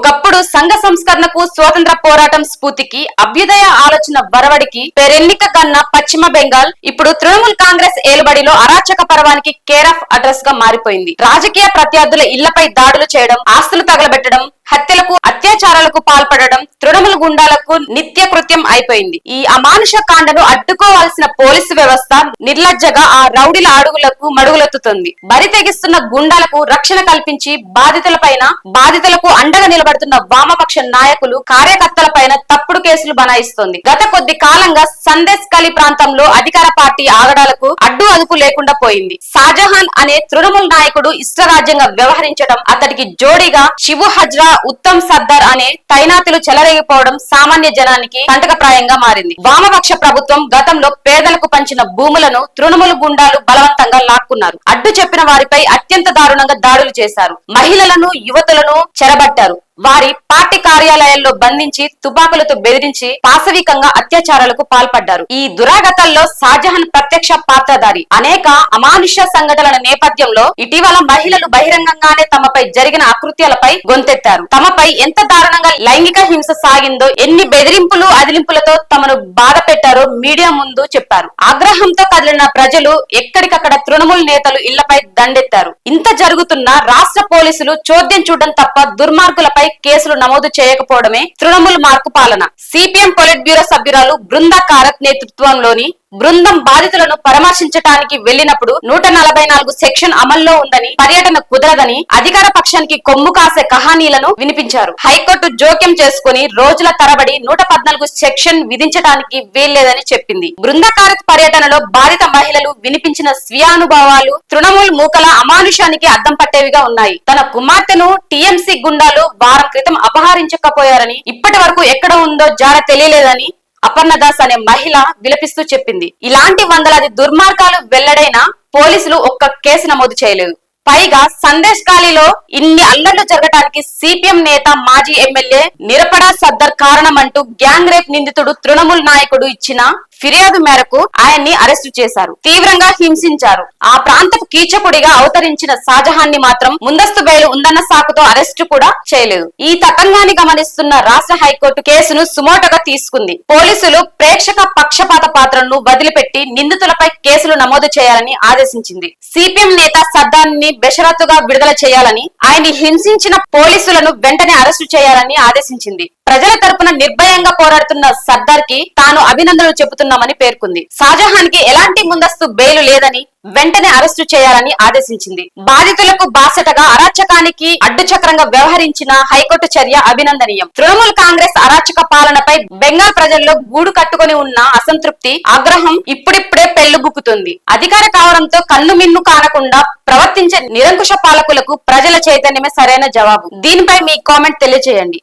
ఒకప్పుడు సంఘ సంస్కరణకు స్వాతంత్ర పోరాటం స్ఫూర్తికి అభ్యుదయ ఆలోచన బరవడికి పెరెన్నిక కన్న పశ్చిమ బెంగాల్ ఇప్పుడు తృణమూల్ కాంగ్రెస్ ఏలుబడిలో అరాచక పర్వానికి కేర్ ఆఫ్ అడ్రస్గా మారిపోయింది. రాజకీయ ప్రత్యర్థుల ఇళ్ళపై దాడులు చేయడం ఆస్తులు తగలబెట్టడం హత్యలకు అత్యాచారాలకు పాల్పడడం తృణమూల్ గుండాలకు నిత్య కృత్యం అయిపోయింది. ఈ అమానుష కాండను అడ్డుకోవాల్సిన పోలీసు వ్యవస్థ నిర్లజ్జగా ఆ రౌడీల అడుగులకు మడుగులెత్తుతుంది. బరి తెగిస్తున్న గుండాలకు రక్షణ కల్పించి బాధితులపైన బాధితులకు అండగా నిలబడుతున్న వామపక్ష నాయకులు కార్యకర్తలపైన తప్పుడు కేసులు బనాయిస్తోంది. గత కొద్ది కాలంగా సందేశ్ కలి ప్రాంతంలో అధికార పార్టీ ఆగడాలకు అడ్డు అదుపు లేకుండా పోయింది. షాజహాన్ అనే తృణమూల్ నాయకుడు ఇష్టరాజ్యంగా వ్యవహరించడం అతడికి జోడీగా శివు హజ్రా ఉత్తమ్ సర్దార్ అనే తైనాతులు చెలరేగిపోవడం సామాన్య జనానికి కంటకప్రాయంగా మారింది. వామపక్ష ప్రభుత్వం గతంలో పేదలకు పంచిన భూములను తృణమూల్ గుండాలు బలవంతంగా లాక్కున్నారు. అడ్డు చెప్పిన వారిపై అత్యంత దారుణంగా దాడులు చేశారు. మహిళలను యువతులను చెరబట్టారు. వారి పార్టీ కార్యాలయాల్లో బంధించి తుపాకులతో బెదిరించి పాశవికంగా అత్యాచారాలకు పాల్పడ్డారు. ఈ దురాగతాల్లో షాజహాన్ ప్రత్యక్ష పాత్రధారి. అనేక అమానుష సంఘటనల నేపథ్యంలో ఇటీవల మహిళలు బహిరంగంగానే తమపై జరిగిన అకృత్యాలపై గొంతెత్తారు. తమపై ఎంత దారుణంగా లైంగిక హింస సాగిందో ఎన్ని బెదిరింపులు అదిలింపులతో తమను బాధ పెట్టారో మీడియా ముందు చెప్పారు. ఆగ్రహంతో కదిలిన ప్రజలు ఎక్కడికక్కడ తృణమూల్ నేతలు ఇళ్ళపై దండెత్తారు. ఇంత జరుగుతున్న రాష్ట్ర పోలీసులు చోద్యం చూడడం తప్ప దుర్మార్గులపై కేసులు నమోదు చేయకపోవడమే తృణమూల్ మార్కు పాలన. సిపిఎం పొలిట్ బ్యూరో సభ్యురాలు బృందా కారత్ నేతృత్వంలోని బృందం బాధితులను పరామర్శించడానికి వెళ్ళినప్పుడు నూట నలభై నాలుగు సెక్షన్ అమల్లో ఉందని పర్యటన కుదరదని అధికార పక్షానికి కొమ్ము కాసే కహానీలను వినిపించారు. హైకోర్టు జోక్యం చేసుకుని రోజుల తరబడి నూట పద్నాలుగు సెక్షన్ విధించడానికి వీల్లేదని చెప్పింది. బృందకారత్ పర్యటనలో బాధిత మహిళలు వినిపించిన స్వీయానుభవాలు తృణమూల్ మూకల అమానుషానికి అద్దం పట్టేవిగా ఉన్నాయి. తన కుమార్తెను టీఎంసీ గుండాలు వారం క్రితం అపహరించకపోయారని ఇప్పటి వరకు ఎక్కడ ఉందో జాడ తెలియలేదని అపర్ణదాస్ అనే మహిళ విలపిస్తూ చెప్పింది. ఇలాంటి వందలాది దుర్మార్గాలు వెల్లడైనా పోలీసులు ఒక్క కేసు నమోదు చేయలేదు. పైగా సందేశ్ ఖాళీలో ఇన్ని అల్లర్లు జరగటానికి సిపిఎం నేత మాజీ ఎమ్మెల్యే నిరపడా సర్దార్ కారణమంటూ గ్యాంగ్ రేప్ నిందితుడు తృణమూల్ నాయకుడు ఇచ్చిన ఫిర్యాదు మేరకు ఆయన్ని అరెస్టు చేశారు. తీవ్రంగా హింసించారు. ఆ ప్రాంతపు కీచకుడిగా అవతరించిన షాజహాన్ని మాత్రం ముందస్తు బెయిల్ ఉందన్న సాకుతో అరెస్టు కూడా చేయలేదు. ఈ తతంగాన్ని గమనిస్తున్న రాష్ట్ర హైకోర్టు కేసును సుమోటగా తీసుకుంది. పోలీసులు ప్రేక్షక పక్షపాత పాత్రను వదిలిపెట్టి నిందితులపై కేసులు నమోదు చేయాలని ఆదేశించింది. సిపిఎం నేత సర్దార్ని బెషరత్తుగా విడుదల చేయాలని ఆయన్ని హింసించిన పోలీసులను వెంటనే అరెస్టు చేయాలని ఆదేశించింది. ప్రజల తరపున నిర్భయంగా పోరాడుతున్న సర్దార్కి తాను అభినందనలు చెబుతున్నామని పేర్కొంది. షాజహాన్కి ఎలాంటి ముందస్తు బెయిలు లేదని వెంటనే అరెస్టు చేయాలని ఆదేశించింది. బాధితులకు బాసటగా అరాచకానికి అడ్డుచక్రంగా వ్యవహరించిన హైకోర్టు చర్య అభినందనీయం. తృణమూల్ కాంగ్రెస్ అరాచక పాలనపై బెంగాల్ ప్రజల్లో గూడు కట్టుకుని ఉన్న అసంతృప్తి ఆగ్రహం ఇప్పుడిప్పుడే పెళ్ళుబుక్కుతుంది అధికార కావడంతో కన్ను మిన్ను కానకుండా ప్రవర్తించే నిరంకుశ పాలకులకు ప్రజల చైతన్యమే సరైన జవాబు. దీనిపై మీ కామెంట్ తెలియజేయండి.